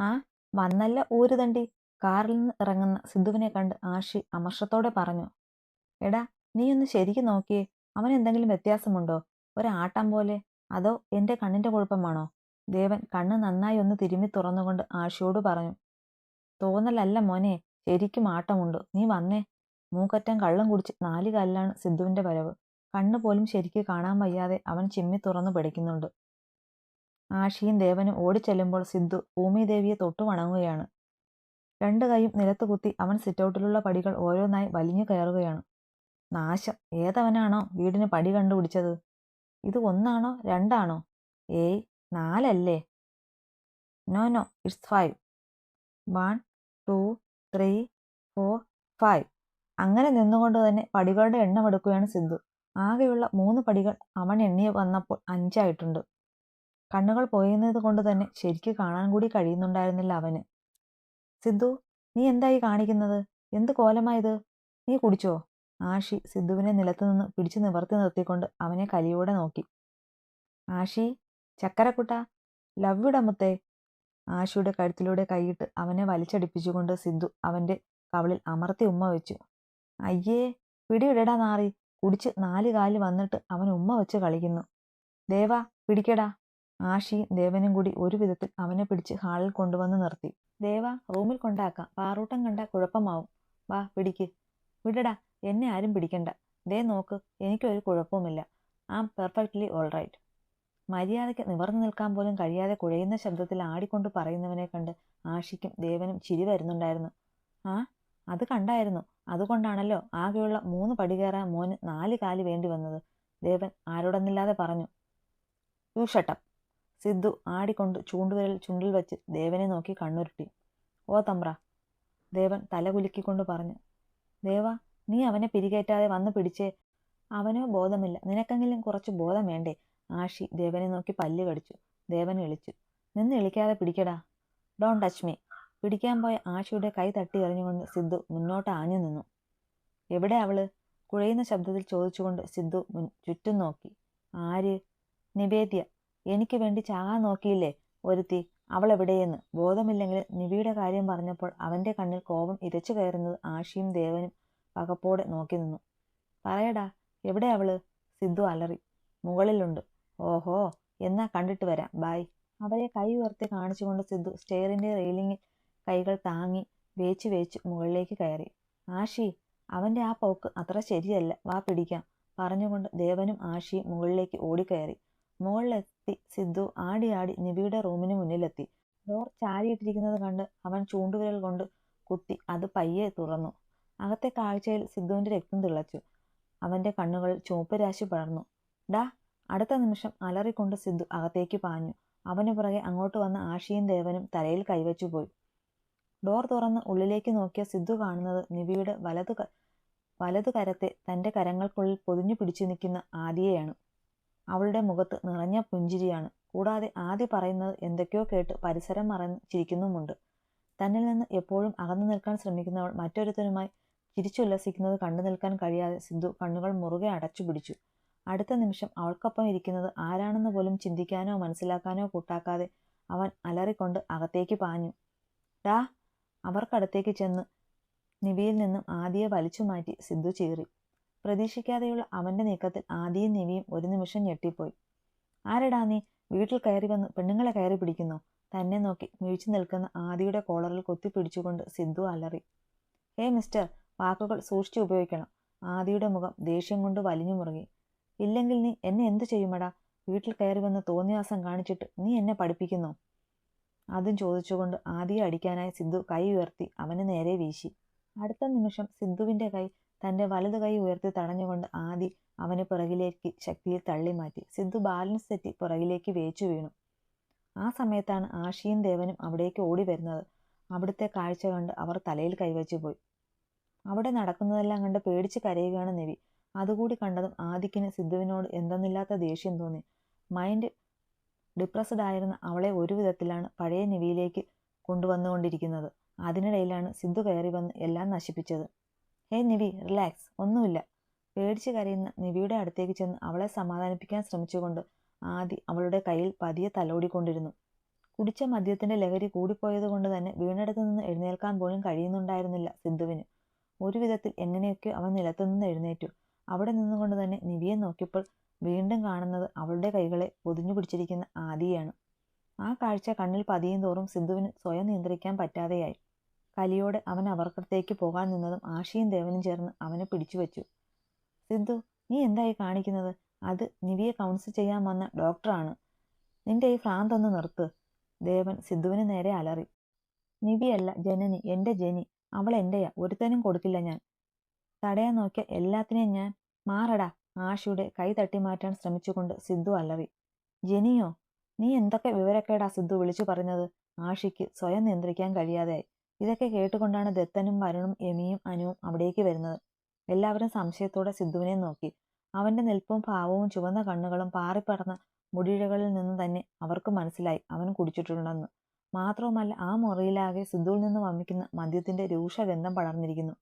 ആ വന്നല്ല ഊരുതണ്ടി കാറിൽ നിന്ന് ഇറങ്ങുന്ന സിദ്ധുവിനെ കണ്ട് ആഷി അമർഷത്തോടെ പറഞ്ഞു എടാ നീ ഒന്ന് ശരിക്കും നോക്കിയേ അവൻ എന്തെങ്കിലും വ്യത്യാസമുണ്ടോ? ഒരാട്ടം പോലെ? അതോ എന്റെ കണ്ണിന്റെ കുഴപ്പമാണോ? ദേവൻ കണ്ണ് നന്നായി ഒന്ന് തിരുമ്മി തുറന്നുകൊണ്ട് ആഷിയോട് പറഞ്ഞു തോന്നലല്ല മോനെ ശരിക്കും ആട്ടമുണ്ട്. നീ വന്നേ. മൂക്കറ്റം കള്ളം കുടിച്ച് നാല് കല്ലാണ് സിദ്ധുവിന്റെ വരവ്. കണ്ണ് പോലും ശരിക്ക് കാണാൻ വയ്യാതെ അവൻ ചിമ്മി തുറന്നു പിടിക്കുന്നുണ്ട്. ആഷിയും ദേവനും ഓടിച്ചെല്ലുമ്പോൾ സിദ്ധു ഭൂമിദേവിയെ തൊട്ടു വണങ്ങുകയാണ്. രണ്ട് കൈയും നിലത്ത് കുത്തി അവൻ സിറ്റൗട്ടിലുള്ള പടികൾ ഓരോന്നായി വലിഞ്ഞു കയറുകയാണ്. നാശം. ഏതവനാണോ വീടിന് പടി കണ്ടുപിടിച്ചത്? ഇത് ഒന്നാണോ രണ്ടാണോ? ഏയ് നാലല്ലേ? No no it's five. One two three four five. അങ്ങനെ നിന്നുകൊണ്ട് തന്നെ പടികളുടെ എണ്ണം എടുക്കുകയാണ് സിദ്ധു. ആകെയുള്ള മൂന്ന് പടികൾ അവൻ എണ്ണി വന്നപ്പോൾ അഞ്ചായിട്ടുണ്ട്. കണ്ണുകൾ പോയുന്നത് കൊണ്ട് തന്നെ ശരിക്ക് കാണാൻ കൂടി കഴിയുന്നുണ്ടായിരുന്നില്ല അവന്. സിദ്ധു നീ എന്തായി കാണിക്കുന്നത്? എന്ത് കോലമായത്? നീ കുടിച്ചോ? ആഷി സിദ്ധുവിനെ നിലത്തുനിന്ന് പിടിച്ചു നിവർത്തി നിർത്തിക്കൊണ്ട് അവനെ കലിയോടെ നോക്കി. ആഷി ചക്കരക്കുട്ട ലവ്വിടമുത്തേ ആഷിയുടെ കഴുത്തിലൂടെ കൈയിട്ട് അവനെ വലിച്ചടിപ്പിച്ചുകൊണ്ട് സിദ്ധു അവന്റെ കവളിൽ അമർത്തി ഉമ്മ വെച്ചു. അയ്യേ പിടിയിടടാ നാറി. കുടിച്ച് നാല് കാൽ വന്നിട്ട് അവൻ ഉമ്മ വെച്ച് കളിക്കുന്നു. ദേവാ പിടിക്കടാ. ആഷിയും ദേവനും കൂടി ഒരു വിധത്തിൽ അവനെ പിടിച്ച് ഹാളിൽ കൊണ്ടുവന്ന് നിർത്തി. ദേവ റൂമിൽ കൊണ്ടാക്കാം. പാറൂട്ടം കണ്ട കുഴപ്പമാവും. വാ പിടിക്ക്. വിടടാ എന്നെ ആരും പിടിക്കണ്ട. ദേ നോക്ക് എനിക്കൊരു കുഴപ്പവുമില്ല. Am perfectly all right. മര്യാദയ്ക്ക് നിവർന്നു നിൽക്കാൻ പോലും കഴിയാതെ കുഴയുന്ന ശബ്ദത്തിൽ ആടിക്കൊണ്ട് പറയുന്നവനെ കണ്ട് ആഷിക്കും ദേവനും ചിരി വരുന്നുണ്ടായിരുന്നു. ആ അത് കണ്ടായിരുന്നു. അതുകൊണ്ടാണല്ലോ ആകെയുള്ള മൂന്ന് പടി കയറാൻ മോന് നാല് കാലി വേണ്ടി വന്നത്. ദേവൻ ആരോടൊന്നില്ലാതെ പറഞ്ഞു. യു ഷട്ടപ്പ് സിദ്ധു ആടിക്കൊണ്ട് ചൂണ്ടുവിരൽ ചുണ്ടിൽ വെച്ച് ദേവനെ നോക്കി കണ്ണുരുട്ടി. ഓ തമ്പ്ര ദേവൻ തല കുലുക്കിക്കൊണ്ട് പറഞ്ഞു. ദേവ നീ അവനെ പിരികേറ്റാതെ വന്ന് പിടിച്ചേ. അവനോ ബോധമില്ല. നിനക്കെങ്കിലും കുറച്ച് ബോധം വേണ്ടേ? ആഷി ദേവനെ നോക്കി പല്ല് കടിച്ചു. ദേവൻ എളിച്ചു നിന്ന് ഇളിക്കാതെ പിടിക്കടാ. ഡോൺ ടച്ച് മീ പിടിക്കാൻ പോയ ആഷിയുടെ കൈ തട്ടി എറിഞ്ഞുകൊണ്ട് സിദ്ധു മുന്നോട്ട് ആഞ്ഞു നിന്നു. എവിടെ അവൾ? കുഴയുന്ന ശബ്ദത്തിൽ ചോദിച്ചുകൊണ്ട് സിദ്ധു മുൻ ചുറ്റും നോക്കി. ആര്? നിവേദ്യ. എനിക്ക് വേണ്ടി ചാകാൻ നോക്കിയില്ലേ ഒരുത്തി അവൾ എവിടെയെന്ന് ബോധമില്ലെങ്കിൽ നിവിയുടെ കാര്യം പറഞ്ഞപ്പോൾ അവന്റെ കണ്ണിൽ കോപം ഇരച്ചു കയറുന്നത് ആഷിയും ദേവനും പകപ്പോടെ നോക്കി നിന്നു. പറയടാ എവിടെ അവൾ? സിദ്ധു അലറി. മുകളിലുണ്ട്. ഓഹോ എന്നാ കണ്ടിട്ട് വരാം. ബായ്. അവരെ കൈ ഉയർത്തി കാണിച്ചുകൊണ്ട് സിദ്ധു സ്റ്റെയറിന്റെ റെയിലിങ്ങിൽ കൈകൾ താങ്ങി വേച്ച് വേച്ച് മുകളിലേക്ക് കയറി. ആഷി അവന്റെ ആ പോക്ക് അത്ര ശരിയല്ല. വാ പിടിക്കാം. പറഞ്ഞുകൊണ്ട് ദേവനും ആഷിയും മുകളിലേക്ക് ഓടിക്കയറി. മുകളിലെത്തി സിദ്ധു ആടി ആടി നിവിയുടെ റൂമിന് മുന്നിലെത്തി. ഡോർ ചാരിയിട്ടിരിക്കുന്നത് കണ്ട് അവൻ ചൂണ്ടുവിരൽ കൊണ്ട് കുത്തി അത് പയ്യെ തുറന്നു. അകത്തെ കാഴ്ചയിൽ സിദ്ധുവിന്റെ രക്തം തിളച്ചു. അവന്റെ കണ്ണുകൾ ചുവപ്പ് രാശി പടർന്നു. ഡാ അടുത്ത നിമിഷം അലറിക്കൊണ്ട് സിദ്ധു അകത്തേക്ക് പാഞ്ഞു. അവന് പുറകെ അങ്ങോട്ട് വന്ന ആഷിയും ദേവനും തലയിൽ കൈവച്ചു പോയി. ഡോർ തുറന്ന് ഉള്ളിലേക്ക് നോക്കിയ സിദ്ധു കാണുന്നത് നിബിയുടെ വലതു വലതു കരത്തെ തന്റെ കരങ്ങൾക്കുള്ളിൽ പൊതിഞ്ഞു പിടിച്ചു നിൽക്കുന്ന ആദിയെയാണ്. അവളുടെ മുഖത്ത് നിറഞ്ഞ പുഞ്ചിരിയാണ്. കൂടാതെ ആദ്യ പറയുന്നത് എന്തൊക്കെയോ കേട്ട് പരിസരം മറന്ന് ചിരിക്കുന്നുമുണ്ട് തന്നിൽ നിന്ന് എപ്പോഴും അകന്നു നിൽക്കാൻ ശ്രമിക്കുന്നവൾ മറ്റൊരുത്തനുമായി ചിരിച്ചുല്ലസിക്കുന്നത് കണ്ടു നിൽക്കാൻ കഴിയാതെ സിദ്ധു കണ്ണുകൾ മുറുകെ അടച്ചു പിടിച്ചു. അടുത്ത നിമിഷം അവൾക്കൊപ്പം ഇരിക്കുന്നത് ആരാണെന്ന് പോലും ചിന്തിക്കാനോ മനസ്സിലാക്കാനോ കൂട്ടാക്കാതെ അവൻ അലറിക്കൊണ്ട് അകത്തേക്ക് പാഞ്ഞു. ഡാ അവർക്കടുത്തേക്ക് ചെന്ന് നിവിയിൽ നിന്നും ആദിയെ വലിച്ചു മാറ്റി സിദ്ധു ചീറി. പ്രതീക്ഷിക്കാതെയുള്ള അവന്റെ നീക്കത്തിൽ ആദിയും നിവിയും ഒരു നിമിഷം ഞെട്ടിപ്പോയി. ആരടാ നീ? വീട്ടിൽ കയറി വന്ന്. പെണ്ണുങ്ങളെ കയറി പിടിക്കുന്നു. തന്നെ നോക്കി മിഴിച്ചു നിൽക്കുന്ന ആദിയുടെ കോളറിൽ കൊത്തി പിടിച്ചുകൊണ്ട് സിദ്ധു അലറി. ഹേ മിസ്റ്റർ വാക്കുകൾ സൂക്ഷിച്ചു ഉപയോഗിക്കണം ആദിയുടെ മുഖം ദേഷ്യം കൊണ്ട് വലിഞ്ഞു മുറുകി. ഇല്ലെങ്കിൽ നീ എന്നെ എന്തു ചെയ്യുമടാ? വീട്ടിൽ കയറി വന്ന് തോന്നിയാസം കാണിച്ചിട്ട് നീ എന്നെ പഠിപ്പിക്കുന്നു അതും ചോദിച്ചുകൊണ്ട് ആദിയെ അടിക്കാനായി സിദ്ധു കൈ ഉയർത്തി അവന് നേരെ വീശി. അടുത്ത നിമിഷം സിദ്ധുവിന്റെ കൈ തന്റെ വലതു കൈ ഉയർത്തി തടഞ്ഞുകൊണ്ട് ആദി അവനെ പുറകിലേക്ക് ശക്തിയിൽ തള്ളി മാറ്റി സിദ്ധു ബാലൻസ് തെറ്റി പുറകിലേക്ക് വേച്ചു വീണു. ആ സമയത്താണ് ആഷിയും ദേവനും അവിടേക്ക് ഓടി വരുന്നത്. അവിടുത്തെ കാഴ്ച കണ്ട് അവർ തലയിൽ കൈവച്ചു പോയി. അവിടെ നടക്കുന്നതെല്ലാം കണ്ട് പേടിച്ച് കരയുകയാണ് നെവി. അതുകൂടി കണ്ടതും ആദിക്കിന് സിദ്ധുവിനോട് എന്തെന്നില്ലാത്ത ദേഷ്യം തോന്നി. മൈൻഡ് ഡിപ്രസ്ഡ് ആയിരുന്ന അവളെ ഒരു വിധത്തിലാണ് പഴയ നിവിയിലേക്ക് കൊണ്ടുവന്നുകൊണ്ടിരിക്കുന്നത്. അതിനിടയിലാണ് സിദ്ധു കയറി വന്ന് എല്ലാം നശിപ്പിച്ചത്. ഹേ നിവി റിലാക്സ് ഒന്നുമില്ല. പേടിച്ച് കരയുന്ന നിവിയുടെ അടുത്തേക്ക് ചെന്ന് അവളെ സമാധാനിപ്പിക്കാൻ ശ്രമിച്ചുകൊണ്ട് ആദി അവളുടെ കയ്യിൽ പതിയെ തലോടിക്കൊണ്ടിരുന്നു. കുടിച്ച മദ്യത്തിന്റെ ലഹരി കൂടിപ്പോയതുകൊണ്ട് തന്നെ വീണിടത്തു നിന്ന് എഴുന്നേൽക്കാൻ പോലും കഴിയുന്നുണ്ടായിരുന്നില്ല സിന്ധുവിന്. ഒരു വിധത്തിൽ എങ്ങനെയൊക്കെ അവൻ നിലത്തുനിന്ന് എഴുന്നേറ്റു. അവിടെ നിന്നുകൊണ്ട് തന്നെ നിവിയെ നോക്കിയപ്പോൾ വീണ്ടും കാണുന്നത് അവളുടെ കൈകളെ പൊതിഞ്ഞു പിടിച്ചിരിക്കുന്ന ആദിയാണ്. ആ കാഴ്ച കണ്ണിൽ പതിയും തോറും സിന്ധുവിന് സ്വയം നിയന്ത്രിക്കാൻ പറ്റാതെയായി. കലിയോടെ അവൻ അവർക്കടുത്തേക്ക് പോകാൻ നിന്നതും ആഷിയും ദേവനും ചേർന്ന് അവനെ പിടിച്ചു വെച്ചു. സിദ്ധു നീ എന്തായി കാണിക്കുന്നത്? അത് നിവിയെ കൗൺസിൽ ചെയ്യാൻ വന്ന ഡോക്ടറാണ് നിന്റെ ഈ ഭ്രാന്തൊന്ന് നിർത്ത്. ദേവൻ സിദ്ധുവിന് നേരെ അലറി. നിവിയല്ല ജനനി എന്റെ ജനി. അവൾ എന്റെയാ ഒരുത്തനും കൊടുക്കില്ല ഞാൻ. തടയാൻ നോക്കിയ എല്ലാത്തിനെയും ഞാൻ മാറടാ. ആഷിയുടെ കൈ തട്ടി മാറ്റാൻ ശ്രമിച്ചുകൊണ്ട് സിദ്ധു അലറി. ജനിയോ നീ എന്തൊക്കെ വിവരക്കേടാ സിദ്ധു വിളിച്ചു പറഞ്ഞത്? ആഷിക്ക് സ്വയം നിയന്ത്രിക്കാൻ കഴിയാതെയായി. ഇതൊക്കെ കേട്ടുകൊണ്ടാണ് ദത്തനും വരുണും യമിയും അനുവും അവിടേക്ക് വരുന്നത്. എല്ലാവരും സംശയത്തോടെ സിദ്ധുവിനെ നോക്കി. അവന്റെ നിൽപ്പും ഭാവവും ചുവന്ന കണ്ണുകളും പാറിപ്പറന്ന മുടിയിഴകളിൽ നിന്ന് തന്നെ അവർക്ക് മനസ്സിലായി. അവൻ കുടിച്ചിട്ടുണ്ടെന്ന്. മാത്രവുമല്ല ആ മുറിയിലാകെ സിദ്ധുവിൽ നിന്ന് വമിക്കുന്ന മദ്യത്തിന്റെ രൂക്ഷഗന്ധം പടർന്നിരിക്കുന്നു.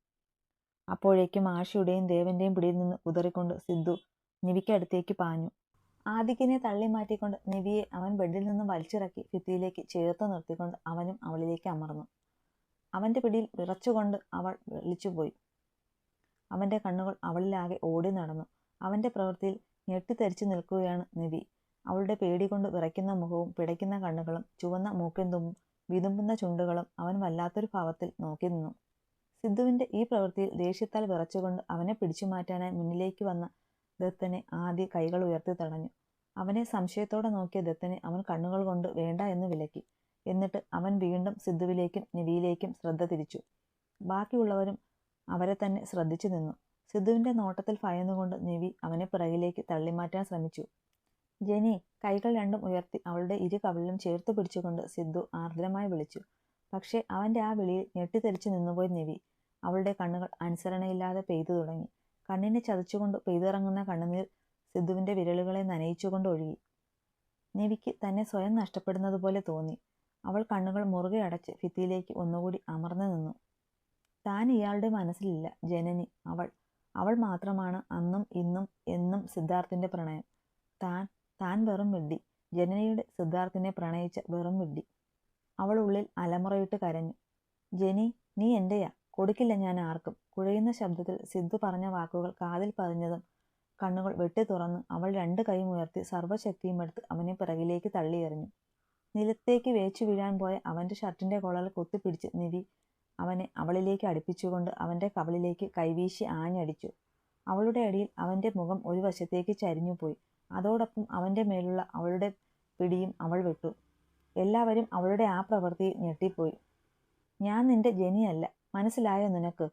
അപ്പോഴേക്കും ആഷിയുടെയും ദേവന്റെയും പിടിയിൽ നിന്ന് കുതറിക്കൊണ്ട് സിദ്ധു നിവിക്കടുത്തേക്ക് പാഞ്ഞു. ആദിക്കിനെ തള്ളി മാറ്റിക്കൊണ്ട് നിവിയെ അവൻ ബെഡിൽ നിന്ന് വലിച്ചിറക്കി ഭിത്തിയിലേക്ക് ചേർത്ത് നിർത്തിക്കൊണ്ട് അവനും അവളിലേക്ക് അമർന്നു. അവന്റെ പിടിയിൽ വിറച്ചുകൊണ്ട് അവൾ വിളിച്ചുപോയി. അവന്റെ കണ്ണുകൾ അവളിലാകെ ഓടി നടന്നു. അവന്റെ പ്രവൃത്തിയിൽ ഞെട്ടിത്തെരിച്ചു നിൽക്കുകയാണ് നിവി. അവളുടെ പേടി കൊണ്ട് വിറയ്ക്കുന്ന മുഖവും പിടയ്ക്കുന്ന കണ്ണുകളും ചുവന്ന മൂക്കെന്തും വിതുമ്പുന്ന ചുണ്ടുകളും അവൻ വല്ലാത്തൊരു ഭാവത്തിൽ നോക്കി നിന്നു. സിദ്ധുവിന്റെ ഈ പ്രവൃത്തിയിൽ ദേഷ്യത്താൽ വിറച്ചുകൊണ്ട് അവനെ പിടിച്ചു മാറ്റാനായി മുന്നിലേക്ക് വന്ന ദത്തനെ ആദ്യ കൈകൾ ഉയർത്തി തടഞ്ഞു. അവനെ സംശയത്തോടെ നോക്കിയ ദത്തനെ അവൻ കണ്ണുകൾ കൊണ്ട് വേണ്ട എന്ന് വിലക്കി. എന്നിട്ട് അവൻ വീണ്ടും സിദ്ധുവിലേക്കും നിവിയിലേക്കും ശ്രദ്ധ തിരിച്ചു. ബാക്കിയുള്ളവരും അവരെ തന്നെ ശ്രദ്ധിച്ചു നിന്നു. സിദ്ധുവിന്റെ നോട്ടത്തിൽ ഭയന്നുകൊണ്ട് നിവി അവനെ പിറകിലേക്ക് തള്ളിമാറ്റാൻ ശ്രമിച്ചു. ജെനി കൈകൾ രണ്ടും ഉയർത്തി അവളുടെ ഇരു കവിളിലും ചേർത്ത് പിടിച്ചുകൊണ്ട് സിദ്ധു ആർദ്രമായി വിളിച്ചു. പക്ഷേ അവന്റെ ആ വിളിയിൽ ഞെട്ടിത്തെറിച്ചു നിന്നുപോയി നിവി. അവളുടെ കണ്ണുകൾ അനുസരണയില്ലാതെ പെയ്തു തുടങ്ങി. കണ്ണിനെ ചതച്ചുകൊണ്ട് പെയ്തിറങ്ങുന്ന കണ്ണുനീർ സിദ്ധുവിന്റെ വിരലുകളെ നനയിച്ചുകൊണ്ട് ഒഴുകി. നിവിക്ക് തന്നെ സ്വയം നഷ്ടപ്പെടുന്നത് പോലെ തോന്നി. അവൾ കണ്ണുകൾ മുറുകെ അടച്ച് ഭിത്തിയിലേക്ക് ഒന്നുകൂടി അമർന്നു നിന്നു. താൻ ഇയാളുടെ മനസ്സിലില്ല ജനനി. അവൾ അവൾ മാത്രമാണ് അന്നും ഇന്നും എന്നും സിദ്ധാർത്ഥിന്റെ പ്രണയം. താൻ താൻ വെറും വിഡ്ഢി. ജനനിയുടെ സിദ്ധാർത്ഥിനെ പ്രണയിച്ച വെറും വിഡ്ഢി. അവൾ ഉള്ളിൽ അലമുറയിട്ട് കരഞ്ഞു. ജനി നീ എന്റെയാ? കൊടുക്കില്ല ഞാൻ ആർക്കും. കുഴയുന്ന ശബ്ദത്തിൽ സിദ്ധു പറഞ്ഞ വാക്കുകൾ കാതിൽ പതിഞ്ഞതും കണ്ണുകൾ വെട്ടി തുറന്ന് അവൾ രണ്ട് കൈ ഉയർത്തി സർവശക്തിയും എടുത്ത് അവനെ പിറകിലേക്ക് തള്ളിയെറിഞ്ഞു. നിലത്തേക്ക് വേച്ചു വീഴാൻ പോയ അവന്റെ ഷർട്ടിന്റെ കൊളൽ കൊത്തിപ്പിടിച്ച് നിവി അവനെ അവളിലേക്ക് അടുപ്പിച്ചുകൊണ്ട് അവന്റെ കവളിലേക്ക് കൈവീശി ആഞ്ഞടിച്ചു. അവളുടെ അടിയിൽ അവന്റെ മുഖം ഒരു വശത്തേക്ക് ചരിഞ്ഞുപോയി അതോടൊപ്പം അവന്റെ മേലുള്ള അവളുടെ പിടിയും അവൾ വിട്ടു. എല്ലാവരും അവളുടെ ആ പ്രവൃത്തി ഞെട്ടിപ്പോയി. ഞാൻ നിന്റെ ജനിയല്ല മനസ്സിലായോ നിനക്ക്?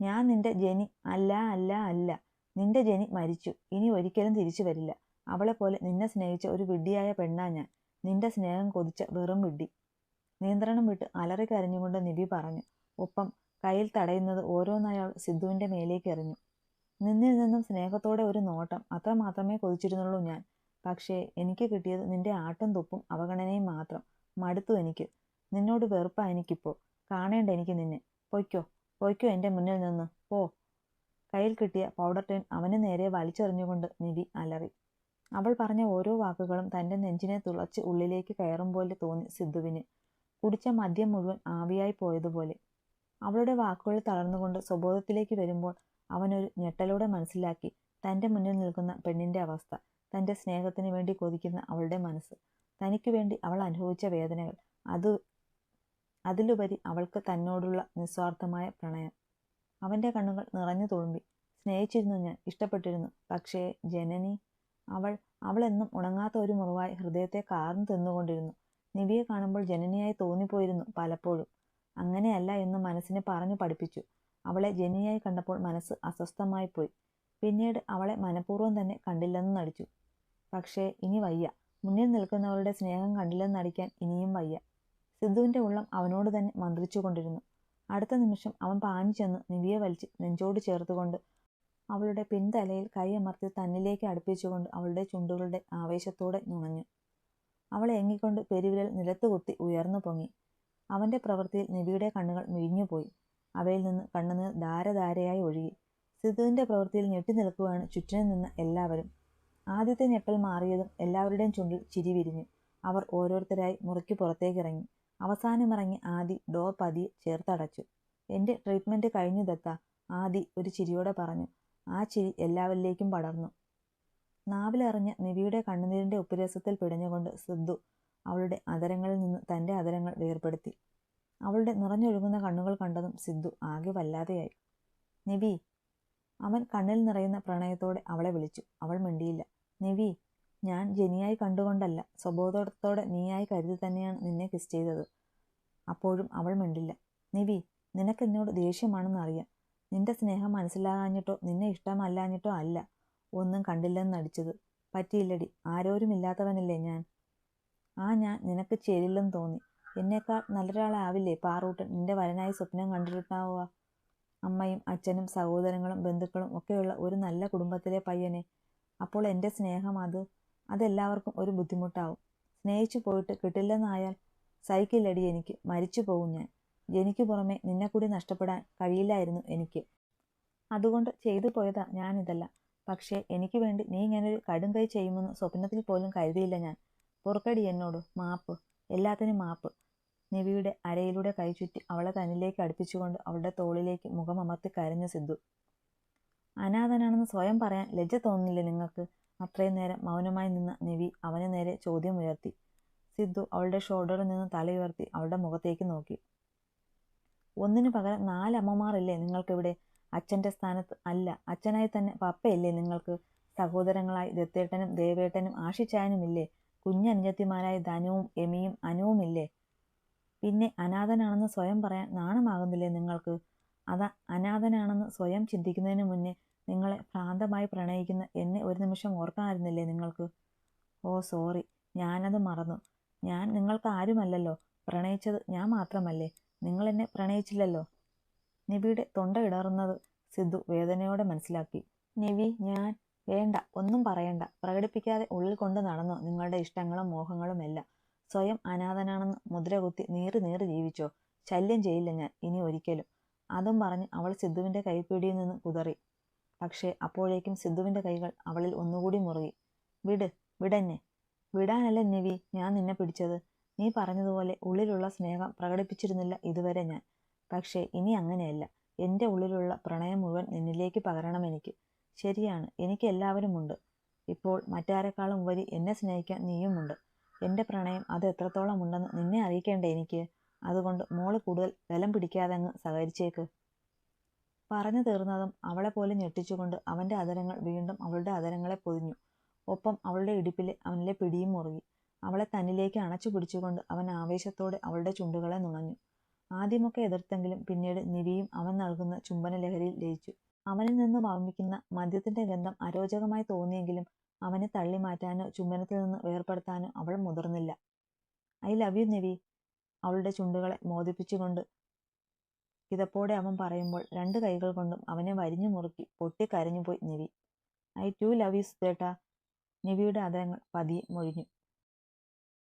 ഞാൻ നിന്റെ ജനി അല്ല അല്ല അല്ല. നിന്റെ ജനി മരിച്ചു. ഇനി ഒരിക്കലും തിരിച്ചു വരില്ല. അവളെ പോലെ നിന്നെ സ്നേഹിച്ച ഒരു വിഡ്ഢിയായ പെണ്ണാ ഞാൻ. നിന്റെ സ്നേഹം കൊതിച്ച വെറും വിഡ്ഢി. നിയന്ത്രണം വിട്ട് അലറി കരഞ്ഞുകൊണ്ട് നിബി പറഞ്ഞു ഒപ്പം കയ്യിൽ തടയുന്നത് ഓരോന്നയാൾ സിദ്ധുവിന്റെ മേലേക്ക് എറിഞ്ഞു. നിന്നിൽ നിന്നും സ്നേഹത്തോടെ ഒരു നോട്ടം അത്ര മാത്രമേ കൊതിച്ചിരുന്നുള്ളൂ ഞാൻ. പക്ഷേ എനിക്ക് കിട്ടിയത് നിന്റെ ആട്ടും തുപ്പും അവഗണനയും മാത്രം. മടുത്തു എനിക്ക്. നിന്നോട് വെറുപ്പാ എനിക്കിപ്പോൾ കാണേണ്ട എനിക്ക് നിന്നെ. പൊയ്ക്കോ പൊയ്ക്കോ എന്റെ മുന്നിൽ നിന്ന്. പോ. കയ്യിൽ കിട്ടിയ പൗഡർ ടൈൻ അവന് നേരെ വലിച്ചെറിഞ്ഞുകൊണ്ട് നിവി അലറി. അവൾ പറഞ്ഞ ഓരോ വാക്കുകളും തന്റെ നെഞ്ചിനെ തുളച്ച് ഉള്ളിലേക്ക് കയറും പോലെ തോന്നി സിദ്ധുവിന്. കുടിച്ച മദ്യം മുഴുവൻ ആവിയായി പോയതുപോലെ. അവളുടെ വാക്കുകൾ തളർന്നുകൊണ്ട് സ്വബോധത്തിലേക്ക് വരുമ്പോൾ അവനൊരു ഞെട്ടലോടെ മനസ്സിലാക്കി തന്റെ മുന്നിൽ നിൽക്കുന്ന പെണ്ണിന്റെ അവസ്ഥ തന്റെ സ്നേഹത്തിന് വേണ്ടി കൊതിക്കുന്ന അവളുടെ മനസ്സ് തനിക്ക് വേണ്ടി അവൾ അനുഭവിച്ച വേദനകൾ അത് അതിലുപരി അവൾക്ക് തന്നോടുള്ള നിസ്വാർത്ഥമായ പ്രണയം. അവന്റെ കണ്ണുകൾ നിറഞ്ഞു തുളുമ്പി. സ്നേഹിച്ചിരുന്നു ഞാൻ ഇഷ്ടപ്പെട്ടിരുന്നു. പക്ഷേ ജനനി അവൾ എന്നും ഉണങ്ങാത്ത ഒരു മുറിവായി ഹൃദയത്തെ കാർന്നു തിന്നുകൊണ്ടിരുന്നു. നിവിയെ കാണുമ്പോൾ ജനനിയായി തോന്നിപ്പോയിരുന്നു പലപ്പോഴും. അങ്ങനെയല്ല എന്ന് മനസ്സിനെ പറഞ്ഞു പഠിപ്പിച്ചു. അവളെ ജനിയായി കണ്ടപ്പോൾ മനസ്സ് അസ്വസ്ഥമായി പോയി. പിന്നീട് അവളെ മനഃപൂർവം തന്നെ കണ്ടില്ലെന്ന് നടിച്ചു. പക്ഷേ ഇനി വയ്യ. മുന്നിൽ നിൽക്കുന്നവരുടെ സ്നേഹം കണ്ടില്ലെന്ന് നടിക്കാൻ ഇനിയും വയ്യ. സിദ്ധുവിന്റെ ഉള്ളം അവനോട് തന്നെ മന്ത്രിച്ചുകൊണ്ടിരുന്നു. അടുത്ത നിമിഷം അവൻ പാഞ്ഞു ചെന്ന് നിവിയെ വലിച്ച് നെഞ്ചോട് ചേർത്തുകൊണ്ട് അവളുടെ പിൻതലയിൽ കൈയമർത്തി തന്നിലേക്ക് അടുപ്പിച്ചുകൊണ്ട് അവളുടെ ചുണ്ടുകളുടെ ആവേശത്തോടെ നുണഞ്ഞു. അവളെ എങ്ങിക്കൊണ്ട് പെരുവിരൽ നിലത്തുകുത്തി ഉയർന്നു പൊങ്ങി. അവന്റെ പ്രവൃത്തിയിൽ നിബിയുടെ കണ്ണുകൾ മിഴിഞ്ഞുപോയി. അവയിൽ നിന്ന് കണ്ണുനീർ ധാരധാരയായി ഒഴുകി. സിധുവിന്റെ പ്രവൃത്തിയിൽ ഞെട്ടി നിൽക്കുകയാണ് ചുറ്റിനും നിന്ന് എല്ലാവരും. ആദ്യത്തെ ഞെട്ടൽ മാറിയതും എല്ലാവരുടെയും ചുണ്ടിൽ ചിരി വിരിഞ്ഞു. അവർ ഓരോരുത്തരായി മുറിക്ക് പുറത്തേക്കിറങ്ങി. അവസാനമിറങ്ങി ആദി ഡോർ പതിയെ ചേർത്തടച്ചു. എന്റെ ട്രീറ്റ്മെന്റ് കഴിഞ്ഞു ദത്ത ആദി ഒരു ചിരിയോടെ പറഞ്ഞു. ആ ചിരി എല്ലാവരിലേക്കും പടർന്നു. നാവിലറിഞ്ഞ നിവിയുടെ കണ്ണുനീരിന്റെ ഉപ്പുരസത്തിൽ പിടഞ്ഞുകൊണ്ട് സിദ്ധു അവളുടെ അതരങ്ങളിൽ നിന്ന് തന്റെ അതരങ്ങൾ വേർപെടുത്തി അവളുടെ നിറഞ്ഞൊഴുകുന്ന കണ്ണുകൾ കണ്ടതും സിദ്ധു ആകെ വല്ലാതെയായി. നിവി. അവൻ കണ്ണിൽ നിറയുന്ന പ്രണയത്തോടെ അവളെ വിളിച്ചു. അവൾ മിണ്ടിയില്ല. നിവി ഞാൻ ജനിയായി കണ്ടുകൊണ്ടല്ല സ്വബോധത്തോടെ നീയായി കരുതി തന്നെയാണ് നിന്നെ കിസ് ചെയ്തത്. അപ്പോഴും അവൾ മിണ്ടില്ല. നിവി നിനക്കെന്നോട് ദേഷ്യമാണെന്ന് അറിയാം നിന്റെ സ്നേഹം മനസ്സിലാകാഞ്ഞിട്ടോ നിന്നെ ഇഷ്ടമല്ലാഞ്ഞിട്ടോ അല്ല. ഒന്നും കണ്ടില്ലെന്ന് നടിച്ചത്. പറ്റിയില്ലടി. ആരോരുമില്ലാത്തവനല്ലേ ഞാൻ. ആ ഞാൻ നിനക്ക് ചേരില്ലെന്ന് തോന്നി. എന്നേക്കാൾ നല്ലൊരാളാവില്ലേ പാറൂട്ടൻ? നിന്റെ വരനായി സ്വപ്നം കണ്ടിട്ടുണ്ടാവുക. അമ്മയും അച്ഛനും സഹോദരങ്ങളും ബന്ധുക്കളും ഒക്കെയുള്ള ഒരു നല്ല കുടുംബത്തിലെ പയ്യനെ. അപ്പോൾ എന്റെ സ്നേഹം അത്. അതെല്ലാവർക്കും ഒരു ബുദ്ധിമുട്ടാവും. സ്നേഹിച്ചു പോയിട്ട് കിട്ടില്ലെന്നായാൽ സൈക്കിളടി എനിക്ക്. മരിച്ചു പോകും ഞാൻ. ജനിക്കു പുറമെ നിന്നെ കൂടി നഷ്ടപ്പെടാൻ കഴിയില്ലായിരുന്നു എനിക്ക്. അതുകൊണ്ട് ചെയ്തു പോയതാ ഞാനിതല്ല. പക്ഷേ എനിക്ക് വേണ്ടി നീ ഇങ്ങനൊരു കടും കൈ ചെയ്യുമെന്ന് സ്വപ്നത്തിൽ പോലും കരുതിയില്ല ഞാൻ. പൊറുക്കടി എന്നോട്. മാപ്പ്. എല്ലാത്തിനും മാപ്പ്. നിവിയുടെ അരയിലൂടെ കൈ ചുറ്റി അവളെ തന്നിലേക്ക് അടുപ്പിച്ചുകൊണ്ട് അവളുടെ തോളിലേക്ക് മുഖമമർത്തി കരഞ്ഞു സിദ്ധു. അനാഥനാണെന്ന് സ്വയം പറയാൻ ലജ്ജ തോന്നുന്നില്ലേ നിങ്ങൾക്ക്? അത്രയും നേരം മൗനമായി നിന്ന നിവി അവന് നേരെ ചോദ്യം ഉയർത്തി. സിദ്ധു അവളുടെ ഷോൾഡറിൽ നിന്ന് തലയുയർത്തി അവളുടെ മുഖത്തേക്ക് നോക്കി. ഒന്നിനു പകരം നാലമ്മമാരില്ലേ നിങ്ങൾക്കിവിടെ അച്ഛന്റെ സ്ഥാനത്ത് അല്ല. അച്ഛനായി തന്നെ പപ്പയല്ലേ നിങ്ങൾക്ക് സഹോദരങ്ങളായി ദത്തേട്ടനും ദേവേട്ടനും ആഷിച്ചായനുമില്ലേ കുഞ്ഞനുജത്തിമാരായ ധനുവും എമിയും അനുവുമില്ലേ? പിന്നെ അനാഥനാണെന്ന് സ്വയം പറയാൻ നാണമാകുന്നില്ലേ നിങ്ങൾക്ക്? അതാ അനാഥനാണെന്ന് സ്വയം ചിന്തിക്കുന്നതിന് മുന്നേ നിങ്ങളെ ഭ്രാന്തമായി പ്രണയിക്കുന്ന എന്നെ ഒരു നിമിഷം ഓർക്കാമായിരുന്നില്ലേ നിങ്ങൾക്ക്? Oh sorry. ഞാനത് മറന്നു. ഞാൻ നിങ്ങൾക്ക് ആരുമല്ലല്ലോ. പ്രണയിച്ചത് ഞാൻ മാത്രമല്ലേ? നിങ്ങൾ എന്നെ പ്രണയിച്ചില്ലല്ലോ. നിവിയുടെ തൊണ്ട ഇടറുന്നത് സിദ്ധു വേദനയോടെ മനസ്സിലാക്കി. നിവി ഞാൻ വേണ്ട ഒന്നും പറയണ്ട. പ്രകടിപ്പിക്കാതെ ഉള്ളിൽ കൊണ്ട് നടന്നോ നിങ്ങളുടെ ഇഷ്ടങ്ങളും മോഹങ്ങളും എല്ലാം. സ്വയം അനാഥനാണെന്ന് മുദ്രകുത്തി നീറി നീറി ജീവിച്ചോ? ശല്യം ചെയ്യില്ല ഞാൻ ഇനി ഒരിക്കലും. അതും പറഞ്ഞ് അവൾ സിദ്ധുവിന്റെ കൈപ്പിടിയിൽ നിന്ന് കുതറി. പക്ഷേ അപ്പോഴേക്കും സിദ്ധുവിന്റെ കൈകൾ അവളിൽ ഒന്നുകൂടി മുറുകി. വിട് വിടന്നെ. വിടാനല്ല നിവി ഞാൻ നിന്നെ പിടിച്ചത്? നീ പറഞ്ഞതുപോലെ ഉള്ളിലുള്ള സ്നേഹം പ്രകടിപ്പിച്ചിരുന്നില്ല ഇതുവരെ ഞാൻ. പക്ഷേ ഇനി അങ്ങനെയല്ല. എന്റെ ഉള്ളിലുള്ള പ്രണയം മുഴുവൻ നിന്നിലേക്ക് പകരണം എനിക്ക്. ശരിയാണ് എനിക്ക് എല്ലാവരുമുണ്ട് ഇപ്പോൾ മറ്റാരെക്കാളും ഉപരി എന്നെ സ്നേഹിക്കാൻ നീയുമുണ്ട് എന്റെ പ്രണയം അത് എത്രത്തോളം ഉണ്ടെന്ന് നിന്നെ അറിയിക്കേണ്ടേ എനിക്ക്? അതുകൊണ്ട് മോൾ കൂടുതൽ ബലം പിടിക്കാതെ അങ്ങ് സഹകരിച്ചേക്ക്. പറഞ്ഞു തീർന്നതും അവളെ പോലെ ഞെട്ടിച്ചുകൊണ്ട് അവന്റെ അതരങ്ങൾ വീണ്ടും അവളുടെ അതരങ്ങളെ പൊതിഞ്ഞു. ഒപ്പം അവളുടെ ഇടുപ്പിലെ അവനിലെ പിടിയും മുറുകി. അവളെ തന്നിലേക്ക് അണച്ചു പിടിച്ചുകൊണ്ട് അവൻ ആവേശത്തോടെ അവളുടെ ചുണ്ടുകളെ നുണഞ്ഞു. ആദ്യമൊക്കെ എതിർത്തെങ്കിലും പിന്നീട് നിവിയും അവൻ നൽകുന്ന ചുംബന ലഹരിയിൽ ലയിച്ചു. അവനിൽ നിന്ന് വമിക്കുന്ന മദ്യത്തിന്റെ ഗന്ധം അരോചകമായി തോന്നിയെങ്കിലും അവനെ തള്ളി മാറ്റാനോ ചുംബനത്തിൽ നിന്ന് വേർപെടുത്താനോ അവൾ മുതിർന്നില്ല. I love you Nivi. അവളുടെ ചുണ്ടുകളെ മോദിപ്പിച്ചുകൊണ്ട് കിതപ്പോടെ അവൻ പറയുമ്പോൾ രണ്ട് കൈകൾ കൊണ്ടും അവനെ വരിഞ്ഞു മുറുക്കി പൊട്ടിക്കരഞ്ഞുപോയി Nivi. I too love you സുധേട്ട നിവിയുടെ അതരങ്ങൾ പതിയെ മൊഴിഞ്ഞു.